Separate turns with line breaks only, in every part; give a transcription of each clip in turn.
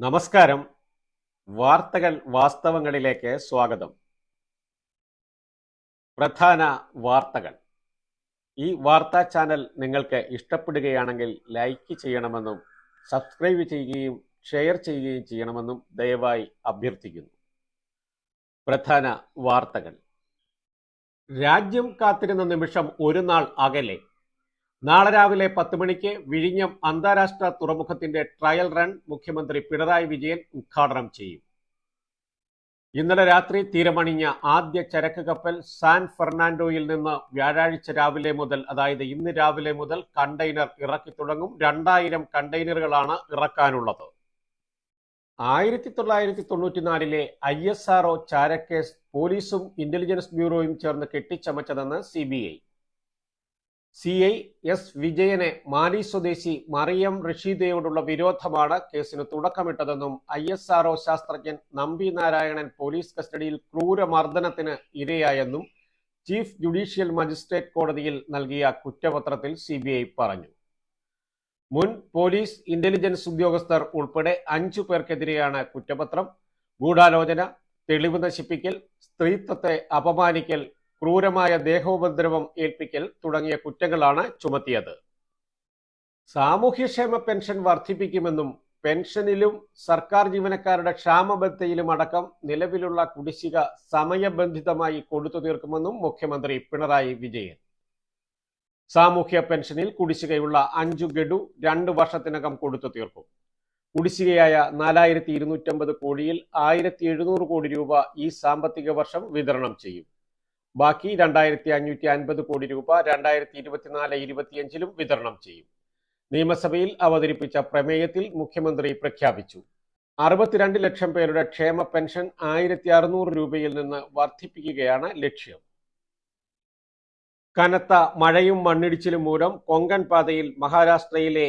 നമസ്കാരം. വാർത്തകൾ വാസ്തവങ്ങളിലേക്ക് സ്വാഗതം. പ്രധാന വാർത്തകൾ. ഈ വാർത്താ ചാനൽ നിങ്ങൾക്ക് ഇഷ്ടപ്പെടുകയാണെങ്കിൽ ലൈക്ക് ചെയ്യണമെന്നും സബ്സ്ക്രൈബ് ചെയ്യുകയും ഷെയർ ചെയ്യുകയും ചെയ്യണമെന്നും ദയവായി അഭ്യർത്ഥിക്കുന്നു. പ്രധാന വാർത്തകൾ. രാജ്യം കാത്തിരുന്ന നിമിഷം ഒരു നാൾ അകലെ നാളെ രാവിലെ പത്ത് മണിക്ക് വിഴിഞ്ഞം അന്താരാഷ്ട്ര തുറമുഖത്തിന്റെ ട്രയൽ റൺ മുഖ്യമന്ത്രി പിണറായി വിജയൻ ഉദ്ഘാടനം ചെയ്യും. ഇന്നലെ രാത്രി തീരമണിഞ്ഞ ആദ്യ ചരക്ക് കപ്പൽ സാൻ ഫെർണാൻഡോയിൽ നിന്ന് വ്യാഴാഴ്ച രാവിലെ മുതൽ അതായത് ഇന്ന് രാവിലെ മുതൽ കണ്ടെയ്നർ ഇറക്കി തുടങ്ങും. രണ്ടായിരം കണ്ടെയ്നറുകളാണ് ഇറക്കാനുള്ളത്. ആയിരത്തി തൊള്ളായിരത്തി തൊണ്ണൂറ്റിനാലിലെ ഐ എസ് ആർ ഒ ചാരക്കേസ് പോലീസും ഇന്റലിജൻസ് ബ്യൂറോയും ചേർന്ന് കെട്ടിച്ചമച്ചതെന്ന് C B I. C I S വിജയനെ മാലി സ്വദേശി മറിയം റഷീദയോടുള്ള വിരോധമാണ് കേസിന് തുടക്കമിട്ടതെന്നും ഐ എസ് ആർ ശാസ്ത്രജ്ഞൻ നമ്പി നാരായണൻ പോലീസ് കസ്റ്റഡിയിൽ ക്രൂരമർദ്ദനത്തിന് ഇരയായെന്നും ചീഫ് ജുഡീഷ്യൽ മജിസ്ട്രേറ്റ് കോടതിയിൽ നൽകിയ കുറ്റപത്രത്തിൽ സി പറഞ്ഞു. മുൻ പോലീസ് ഇന്റലിജൻസ് ഉദ്യോഗസ്ഥർ ഉൾപ്പെടെ അഞ്ചു പേർക്കെതിരെയാണ് കുറ്റപത്രം ഗൂഢാലോചന തെളിവ് നശിപ്പിക്കൽ സ്ത്രീത്വത്തെ അപമാനിക്കൽ ക്രൂരമായ ദേഹോപദ്രവം ഏൽപ്പിക്കൽ തുടങ്ങിയ കുറ്റങ്ങളാണ് ചുമത്തിയത്. സാമൂഹ്യക്ഷേമ പെൻഷൻ വർദ്ധിപ്പിക്കുമെന്നും പെൻഷനിലും സർക്കാർ ജീവനക്കാരുടെ ക്ഷാമബദ്ധയിലും അടക്കം നിലവിലുള്ള കുടിശ്ശിക സമയബന്ധിതമായി കൊടുത്തു തീർക്കുമെന്നും മുഖ്യമന്ത്രി പിണറായി വിജയൻ. സാമൂഹ്യ പെൻഷനിൽ കുടിശ്ശികയുള്ള അഞ്ചു ഗഡു രണ്ട് വർഷത്തിനകം കൊടുത്തു തീർക്കും. കുടിശ്ശികയായ നാലായിരത്തി ഇരുന്നൂറ്റമ്പത് കോടിയിൽ ആയിരത്തി എഴുന്നൂറ് കോടി രൂപ ഈ സാമ്പത്തിക വർഷം വിതരണം ചെയ്യും. ബാക്കി രണ്ടായിരത്തി അഞ്ഞൂറ്റി അൻപത് കോടി രൂപ രണ്ടായിരത്തി ഇരുപത്തിനാല് ഇരുപത്തിയഞ്ചിലും വിതരണം ചെയ്യും. നിയമസഭയിൽ അവതരിപ്പിച്ച പ്രമേയത്തിൽ മുഖ്യമന്ത്രി പ്രഖ്യാപിച്ചു. അറുപത്തിരണ്ട് ലക്ഷം പേരുടെ ക്ഷേമ പെൻഷൻ ആയിരത്തി അറുന്നൂറ് രൂപയിൽ നിന്ന് വർദ്ധിപ്പിക്കുകയാണ് ലക്ഷ്യം. കനത്ത മഴയും മണ്ണിടിച്ചിലും മൂലം കൊങ്കൺ പാതയിൽ മഹാരാഷ്ട്രയിലെ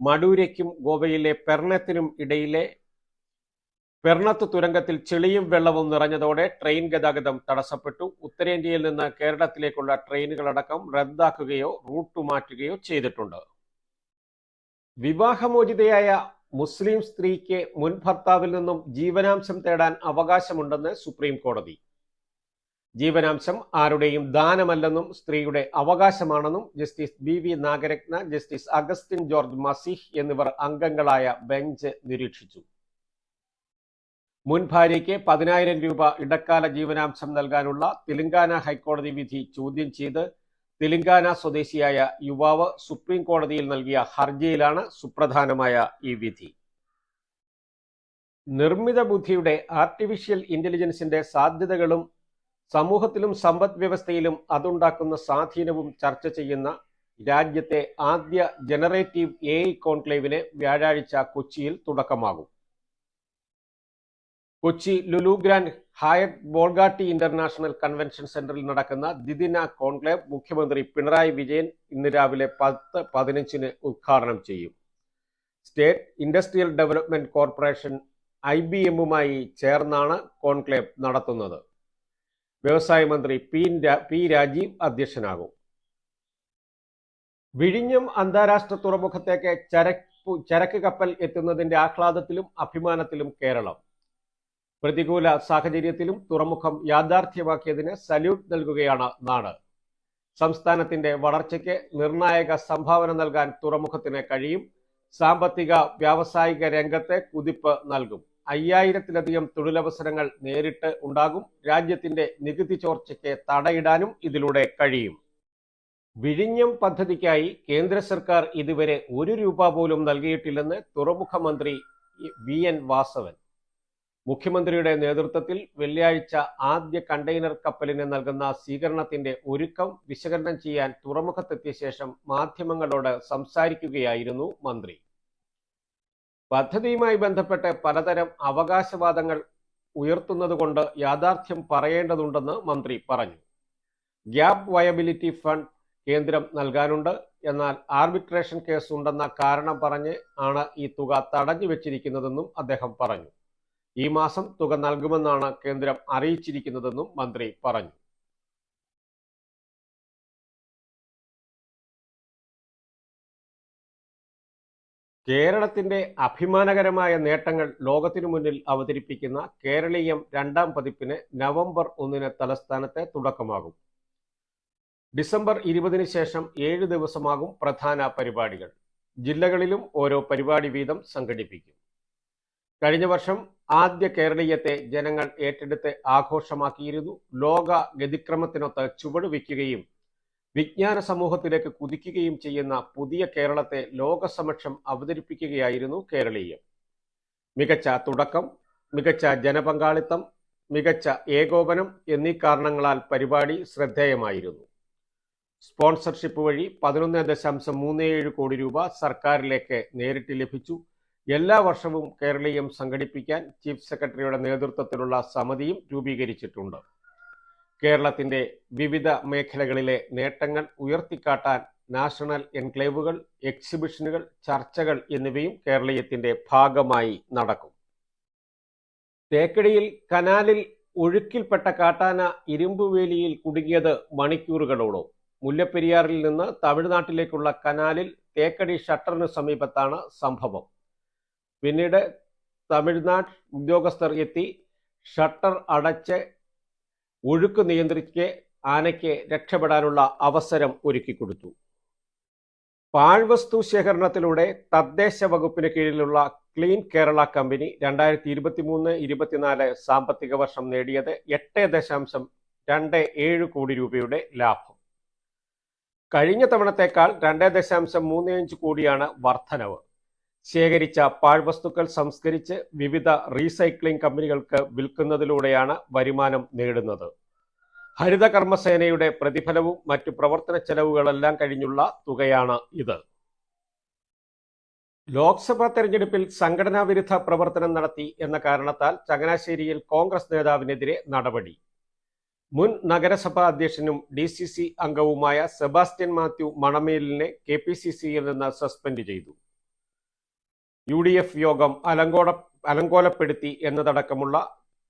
മഡൂരയ്ക്കും ഗോവയിലെ പെർണത്തിനും ഇടയിലെ പെർണത്ത് തുരങ്കത്തിൽ ചെളിയും വെള്ളവും നിറഞ്ഞതോടെ ട്രെയിൻ ഗതാഗതം തടസ്സപ്പെട്ടു. ഉത്തരേന്ത്യയിൽ നിന്ന് കേരളത്തിലേക്കുള്ള ട്രെയിനുകളടക്കം റദ്ദാക്കുകയോ റൂട്ട് മാറ്റുകയോ ചെയ്തിട്ടുണ്ട്. വിവാഹമോചിതയായ മുസ്ലിം സ്ത്രീക്ക് മുൻ ഭർത്താവിൽ നിന്നും ജീവനാംശം തേടാൻ അവകാശമുണ്ടെന്ന് സുപ്രീം കോടതി ജീവനാംശം ആരുടെയും ദാനമല്ലെന്നും സ്ത്രീയുടെ അവകാശമാണെന്നും justice B V Nagarathna justice Augustine George Masih എന്നിവർ അംഗങ്ങളായ ബെഞ്ച് നിരീക്ഷിച്ചു. മുൻ ഭാര്യയ്ക്ക് പതിനായിരം രൂപ ഇടക്കാല ജീവനാംശം നൽകാനുള്ള തെലങ്കാന ഹൈക്കോടതി വിധി ചോദ്യം ചെയ്ത് തെലങ്കാന സ്വദേശിയായ യുവാവ് സുപ്രീം കോടതിയിൽ നൽകിയ ഹർജിയിലാണ് സുപ്രധാനമായ ഈ വിധി. നിർമ്മിത ബുദ്ധിയുടെ ആർട്ടിഫിഷ്യൽ ഇന്റലിജൻസിന്റെ സാധ്യതകളും സമൂഹത്തിലും സമ്പദ് വ്യവസ്ഥയിലും അതുണ്ടാക്കുന്ന സ്വാധീനവും ചർച്ച ചെയ്യുന്ന രാജ്യത്തെ ആദ്യ ജനറേറ്റീവ് എ കോൺക്ലേവിന് വ്യാഴാഴ്ച കൊച്ചിയിൽ തുടക്കമാകും. Kochi Lulu grand Hyatt Bolgatty international convention സെന്ററിൽ നടക്കുന്ന ദ്വിദിന കോൺക്ലേവ് മുഖ്യമന്ത്രി പിണറായി വിജയൻ ഇന്ന് രാവിലെ പത്ത് പതിനഞ്ചിന് ഉദ്ഘാടനം ചെയ്യും. State industrial development corporation I B എമ്മുമായി ചേർന്നാണ് കോൺക്ലേവ് നടത്തുന്നത്. വ്യവസായ മന്ത്രി പി പി രാജീവ് അധ്യക്ഷനാകും. വിഴിഞ്ഞം അന്താരാഷ്ട്ര തുറമുഖത്തേക്ക് ചരക്ക് ചരക്ക് കപ്പൽ എത്തുന്നതിന്റെ ആഹ്ലാദത്തിലും അഭിമാനത്തിലും കേരളം. പ്രതികൂല സാഹചര്യത്തിലും തുറമുഖം യാഥാർത്ഥ്യമാക്കിയതിന് സല്യൂട്ട് നൽകുകയാണ് നാട്. സംസ്ഥാനത്തിന്റെ വളർച്ചയ്ക്ക് നിർണായക സംഭാവന നൽകാൻ തുറമുഖത്തിന് കഴിയും. സാമ്പത്തിക വ്യാവസായിക രംഗത്തെ കുതിപ്പ് നൽകും. അയ്യായിരത്തിലധികം തൊഴിലവസരങ്ങൾ നേരിട്ട് ഉണ്ടാകും. രാജ്യത്തിന്റെ നികുതി ചോർച്ചയ്ക്ക് തടയിടാനും ഇതിലൂടെ കഴിയും. വിഴിഞ്ഞം പദ്ധതിക്കായി കേന്ദ്ര സർക്കാർ ഇതുവരെ ഒരു രൂപ പോലും നൽകിയിട്ടില്ലെന്ന് തുറമുഖ മന്ത്രി വി എൻ വാസവൻ. മുഖ്യമന്ത്രിയുടെ നേതൃത്വത്തിൽ വെള്ളിയാഴ്ച ആദ്യ കണ്ടെയ്നർ കപ്പലിന് നൽകുന്ന സ്വീകരണത്തിന്റെ ഒരുക്കം വിശകലനം ചെയ്യാൻ തുറമുഖത്തെത്തിയ ശേഷം മാധ്യമങ്ങളോട് സംസാരിക്കുകയായിരുന്നു മന്ത്രി. പദ്ധതിയുമായി ബന്ധപ്പെട്ട് പലതരം അവകാശവാദങ്ങൾ ഉയർത്തുന്നതുകൊണ്ട് യാഥാർത്ഥ്യം പറയേണ്ടതുണ്ടെന്ന് മന്ത്രി പറഞ്ഞു. ഗ്യാപ് വയബിലിറ്റി ഫണ്ട് കേന്ദ്രം നൽകാനുണ്ട്. എന്നാൽ ആർബിട്രേഷൻ കേസ് ഉണ്ടെന്ന കാരണം പറഞ്ഞ് ആണ് ഈ തുക തടഞ്ഞു വെച്ചിരിക്കുന്നതെന്നും അദ്ദേഹം പറഞ്ഞു. ഈ മാസം തുക നൽകുമെന്നാണ് കേന്ദ്രം അറിയിച്ചിരിക്കുന്നതെന്നും മന്ത്രി പറഞ്ഞു. കേരളത്തിന്റെ അഭിമാനകരമായ നേട്ടങ്ങൾ ലോകത്തിനു മുന്നിൽ അവതരിപ്പിക്കുന്ന കേരളീയം രണ്ടാം പതിപ്പിന് നവംബർ ഒന്നിന് തലസ്ഥാനത്തെ തുടക്കമാകും. ഡിസംബർ ഇരുപതിന് ശേഷം ഏഴ് ദിവസമാകും പ്രധാന പരിപാടികൾ. ജില്ലകളിലും ഓരോ പരിപാടി വീതം സംഘടിപ്പിക്കും. കഴിഞ്ഞ വർഷം ആദ്യ കേരളീയത്തെ ജനങ്ങൾ ഏറ്റെടുത്ത് ആഘോഷമാക്കിയിരുന്നു. ലോക ഗതിക്രമത്തിനൊത്ത് ചുവടുവെക്കുകയും വിജ്ഞാന സമൂഹത്തിലേക്ക് കുതിക്കുകയും ചെയ്യുന്ന പുതിയ കേരളത്തെ ലോകസമക്ഷം അവതരിപ്പിക്കുകയായിരുന്നു കേരളീയം. മികച്ച തുടക്കം മികച്ച ജനപങ്കാളിത്തം മികച്ച ഏകോപനം എന്നീ കാരണങ്ങളാൽ പരിപാടി ശ്രദ്ധേയമായിരുന്നു. സ്പോൺസർഷിപ്പ് വഴി പതിനൊന്ന് ദശാംശം മൂന്ന് ഏഴ് കോടി രൂപ സർക്കാരിലേക്ക് നേരിട്ട് ലഭിച്ചു. എല്ലാ വർഷവും കേരളീയം സംഘടിപ്പിക്കാൻ ചീഫ് സെക്രട്ടറിയുടെ നേതൃത്വത്തിലുള്ള സമിതിയും രൂപീകരിച്ചിട്ടുണ്ട്. കേരളത്തിന്റെ വിവിധ മേഖലകളിലെ നേട്ടങ്ങൾ ഉയർത്തിക്കാട്ടാൻ നാഷണൽ എൻക്ലേവുകൾ എക്സിബിഷനുകൾ ചർച്ചകൾ എന്നിവയും കേരളീയത്തിന്റെ ഭാഗമായി നടക്കും. തേക്കടിയിൽ കനാലിൽ ഒഴുക്കിൽപ്പെട്ട കാട്ടാന ഇരുമ്പുവേലിയിൽ കുടുങ്ങിയത് മണിക്കൂറുകളോളം. മുല്ലപ്പെരിയാറിൽ നിന്ന് തമിഴ്നാട്ടിലേക്കുള്ള കനാലിൽ തേക്കടി ഷട്ടറിന് സമീപത്താണ് സംഭവം. പിന്നീട് തമിഴ്നാട് ഉദ്യോഗസ്ഥർ എത്തി ഷട്ടർ അടച്ച് ഒഴുക്ക് നിയന്ത്രിച്ച് ആനയ്ക്ക് രക്ഷപ്പെടാനുള്ള അവസരം ഒരുക്കി കൊടുത്തു. പാഴ്വസ്തു ശേഖരണത്തിലൂടെ തദ്ദേശ വകുപ്പിന് കീഴിലുള്ള ക്ലീൻ കേരള കമ്പനി രണ്ടായിരത്തി ഇരുപത്തി മൂന്ന് ഇരുപത്തിനാല് സാമ്പത്തിക വർഷം നേടിയത് എട്ട് ദശാംശം രണ്ട് ഏഴ് കോടി രൂപയുടെ ലാഭം. കഴിഞ്ഞ തവണത്തേക്കാൾ രണ്ട് ദശാംശം മൂന്ന് അഞ്ച് കോടിയാണ് വർധനവ്. ശേഖരിച്ച പാഴ്വസ്തുക്കൾ സംസ്കരിച്ച് വിവിധ റീസൈക്ലിംഗ് കമ്പനികൾക്ക് വിൽക്കുന്നതിലൂടെയാണ് വരുമാനം നേടുന്നത്. ഹരിത കർമ്മസേനയുടെ പ്രതിഫലവും മറ്റു പ്രവർത്തന ചെലവുകളെല്ലാം കഴിഞ്ഞുള്ള തുകയാണ് ഇത്. ലോക്സഭാ തെരഞ്ഞെടുപ്പിൽ സംഘടനാ വിരുദ്ധ പ്രവർത്തനം നടത്തി എന്ന കാരണത്താൽ ചങ്ങനാശ്ശേരിയിൽ കോൺഗ്രസ് നേതാവിനെതിരെ നടപടി. മുൻ നഗരസഭാ അധ്യക്ഷനും ഡി സി സി അംഗവുമായ സെബാസ്റ്റ്യൻ മാത്യു മണമേലിനെ കെ പി സി സിയിൽ നിന്ന് സസ്പെൻഡ് ചെയ്തു. യു ഡി എഫ് യോഗം അലങ്കോട അലങ്കോലപ്പെടുത്തി എന്നതടക്കമുള്ള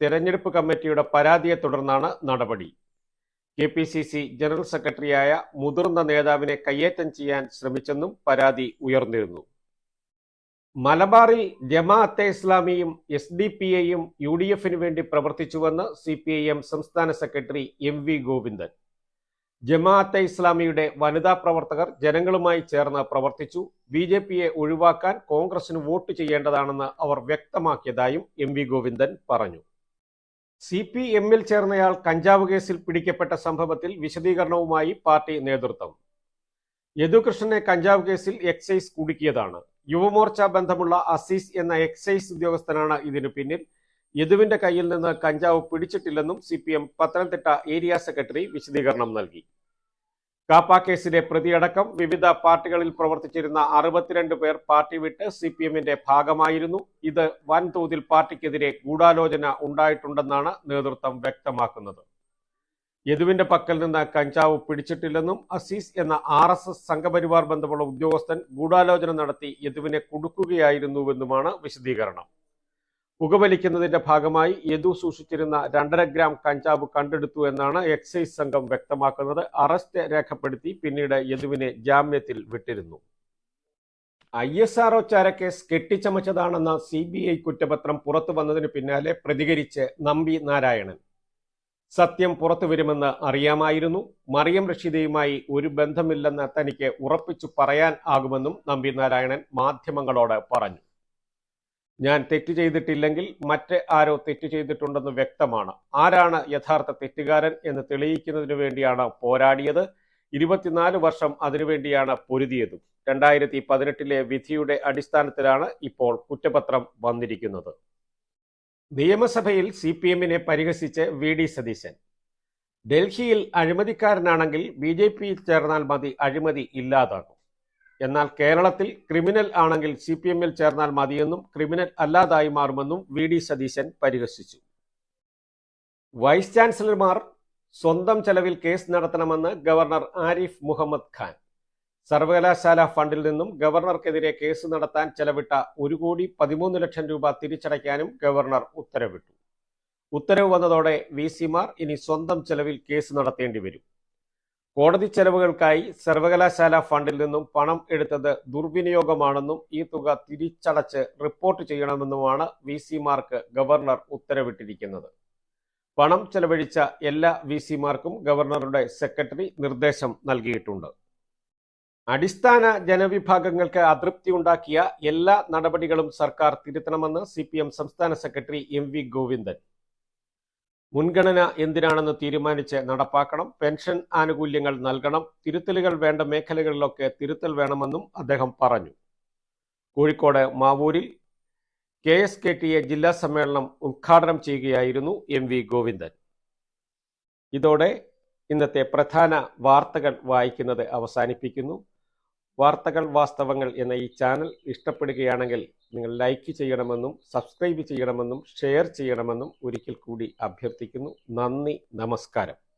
തെരഞ്ഞെടുപ്പ് കമ്മിറ്റിയുടെ പരാതിയെ തുടർന്നാണ് നടപടി. K P C C general സെക്രട്ടറിയായ മുതിർന്ന നേതാവിനെ കയ്യേറ്റം ചെയ്യാൻ ശ്രമിച്ചെന്നും പരാതി ഉയർന്നിരുന്നു. മലബാറിൽ ജമാഅത്തെ ഇസ്ലാമിയും എസ് ഡി പി ഐയും യു ഡി എഫിന് വേണ്ടി പ്രവർത്തിച്ചുവെന്ന് സി പി ഐ എം സംസ്ഥാന secretary M V Govindan. Jamaat-e ഇസ്ലാമിയുടെ വനിതാ പ്രവർത്തകർ ജനങ്ങളുമായി ചേർന്ന് പ്രവർത്തിച്ചു. ബി ജെ പിയെ ഒഴിവാക്കാൻ കോൺഗ്രസിന് വോട്ട് ചെയ്യേണ്ടതാണെന്ന് അവർ വ്യക്തമാക്കിയതായും എം വി ഗോവിന്ദൻ പറഞ്ഞു. സി പി എമ്മിൽ ചേർന്നയാൾ കഞ്ചാവ് കേസിൽ പിടിക്കപ്പെട്ട സംഭവത്തിൽ വിശദീകരണവുമായി പാർട്ടി നേതൃത്വം. യദുകൃഷ്ണനെ കഞ്ചാവ് കേസിൽ എക്സൈസ് കുടുക്കിയതാണ്. യുവമോർച്ച ബന്ധമുള്ള അസീസ് എന്ന എക്സൈസ് ഉദ്യോഗസ്ഥനാണ് ഇതിനു പിന്നിൽ. യദുവിന്റെ കയ്യിൽ നിന്ന് കഞ്ചാവ് പിടിച്ചിട്ടില്ലെന്നും C P M Pathanamthitta area secretary വിശദീകരണം നൽകി. കാപ്പ കേസിലെ പ്രതിയടക്കം വിവിധ പാർട്ടികളിൽ പ്രവർത്തിച്ചിരുന്ന അറുപത്തിരണ്ട് പേർ പാർട്ടി വിട്ട് സി പി എമ്മിന്റെ ഭാഗമായിരുന്നു. ഇത് വൻതോതിൽ പാർട്ടിക്കെതിരെ ഗൂഢാലോചന ഉണ്ടായിട്ടുണ്ടെന്നാണ് നേതൃത്വം വ്യക്തമാക്കുന്നത്. യദുവിന്റെ പക്കൽ നിന്ന് കഞ്ചാവ് പിടിച്ചിട്ടില്ലെന്നും അസീസ് എന്ന ആർ എസ് എസ് സംഘപരിവാർ ബന്ധമുള്ള ഉദ്യോഗസ്ഥൻ ഗൂഢാലോചന നടത്തി യദുവിനെ കുടുക്കുകയായിരുന്നുവെന്നുമാണ് വിശദീകരണം. പുകവലിക്കുന്നതിന്റെ ഭാഗമായി യദു സൂക്ഷിച്ചിരുന്ന രണ്ടര ഗ്രാം കഞ്ചാവ് കണ്ടെടുത്തു എന്നാണ് എക്സൈസ് സംഘം വ്യക്തമാക്കുന്നത്. അറസ്റ്റ് രേഖപ്പെടുത്തി പിന്നീട് യദുവിനെ ജാമ്യത്തിൽ വിട്ടിരുന്നു. ഐ എസ് ആർ ഒ ചാരക്കേസ് കെട്ടിച്ചമച്ചതാണെന്ന സി ബി ഐ കുറ്റപത്രം പുറത്തു വന്നതിന് പിന്നാലെ പ്രതികരിച്ച് നമ്പി നാരായണൻ. സത്യം പുറത്തു വരുമെന്ന് അറിയാമായിരുന്നു. മറിയം റഷീദയുമായി ഒരു ബന്ധമില്ലെന്ന് തനിക്ക് ഉറപ്പിച്ചു പറയാൻ ആകുമെന്നും നമ്പി നാരായണൻ മാധ്യമങ്ങളോട് പറഞ്ഞു. ഞാൻ തെറ്റ് ചെയ്തിട്ടില്ലെങ്കിൽ മറ്റ് ആരോ തെറ്റ് ചെയ്തിട്ടുണ്ടെന്ന് വ്യക്തമാണ്. ആരാണ് യഥാർത്ഥ തെറ്റുകാരൻ എന്ന് തെളിയിക്കുന്നതിനു വേണ്ടിയാണ് പോരാടിയത്. ഇരുപത്തിനാല് വർഷം അതിനുവേണ്ടിയാണ് പൊരുതിയതും. രണ്ടായിരത്തി പതിനെട്ടിലെ വിധിയുടെ അടിസ്ഥാനത്തിലാണ് ഇപ്പോൾ കുറ്റപത്രം വന്നിരിക്കുന്നത്. നിയമസഭയിൽ സി പി എമ്മിനെ പരിഹസിച്ച് വി ഡി സതീശൻ. ഡൽഹിയിൽ അഴിമതിക്കാരനാണെങ്കിൽ ബി ജെ പിയിൽ ചേർന്നാൽ മതി അഴിമതി ഇല്ലാതാകും. എന്നാൽ കേരളത്തിൽ ക്രിമിനൽ ആണെങ്കിൽ സി പി എമ്മിൽ ചേർന്നാൽ മതിയെന്നും ക്രിമിനൽ അല്ലാതായി മാറുമെന്നും വി ഡി സതീശൻ പരിഹസിച്ചു. വൈസ് ചാൻസലർമാർ സ്വന്തം ചെലവിൽ കേസ് നടത്തണമെന്ന് ഗവർണർ ആരിഫ് മുഹമ്മദ് ഖാൻ. സർവകലാശാല ഫണ്ടിൽ നിന്നും ഗവർണർക്കെതിരെ കേസ് നടത്താൻ ചെലവിട്ട ഒരു കോടി പതിമൂന്ന് ലക്ഷം രൂപ തിരിച്ചടയ്ക്കാനും ഗവർണർ ഉത്തരവിട്ടു. ഉത്തരവ് വന്നതോടെ വി സിമാർ ഇനി സ്വന്തം ചെലവിൽ കേസ് നടത്തേണ്ടി വരും. കോടതി ചെലവുകൾക്കായി സർവകലാശാല ഫണ്ടിൽ നിന്നും പണം എടുത്തത് ദുർവിനിയോഗമാണെന്നും ഈ തുക തിരിച്ചടച്ച് റിപ്പോർട്ട് ചെയ്യണമെന്നുമാണ് വി സിമാർക്ക് ഗവർണർ ഉത്തരവിട്ടിരിക്കുന്നത്. പണം ചെലവഴിച്ച എല്ലാ വി സിമാർക്കും ഗവർണറുടെ സെക്രട്ടറി നിർദ്ദേശം നൽകിയിട്ടുണ്ട്. അടിസ്ഥാന ജനവിഭാഗങ്ങൾക്ക് അതൃപ്തി ഉണ്ടാക്കിയ എല്ലാ നടപടികളും സർക്കാർ തിരുത്തണമെന്ന് സി സംസ്ഥാന സെക്രട്ടറി എം വി ഗോവിന്ദൻ. മുൻഗണന എന്തിനാണെന്ന് തീരുമാനിച്ച് നടപ്പാക്കണം. പെൻഷൻ ആനുകൂല്യങ്ങൾ നൽകണം. തിരുത്തലുകൾ വേണ്ട മേഖലകളിലൊക്കെ തിരുത്തൽ വേണമെന്നും അദ്ദേഹം പറഞ്ഞു. Kozhikode മാവൂരിൽ K S K T A ജില്ലാ സമ്മേളനം ഉദ്ഘാടനം ചെയ്യുകയായിരുന്നു എം വി ഗോവിന്ദൻ. ഇതോടെ ഇന്നത്തെ പ്രധാന വാർത്തകൾ വായിക്കുന്നത് അവസാനിപ്പിക്കുന്നു. വാർത്തകൾ വാസ്തവങ്ങൾ എന്ന ഈ ചാനൽ ഇഷ്ടപ്പെടുകയാണെങ്കിൽ നിങ്ങൾ ലൈക്ക് ചെയ്യണമെന്നും സബ്സ്ക്രൈബ് ചെയ്യണമെന്നും ഷെയർ ചെയ്യണമെന്നും ഒരിക്കൽ കൂടി അഭ്യർത്ഥിക്കുന്നു. നന്ദി നമസ്കാരം.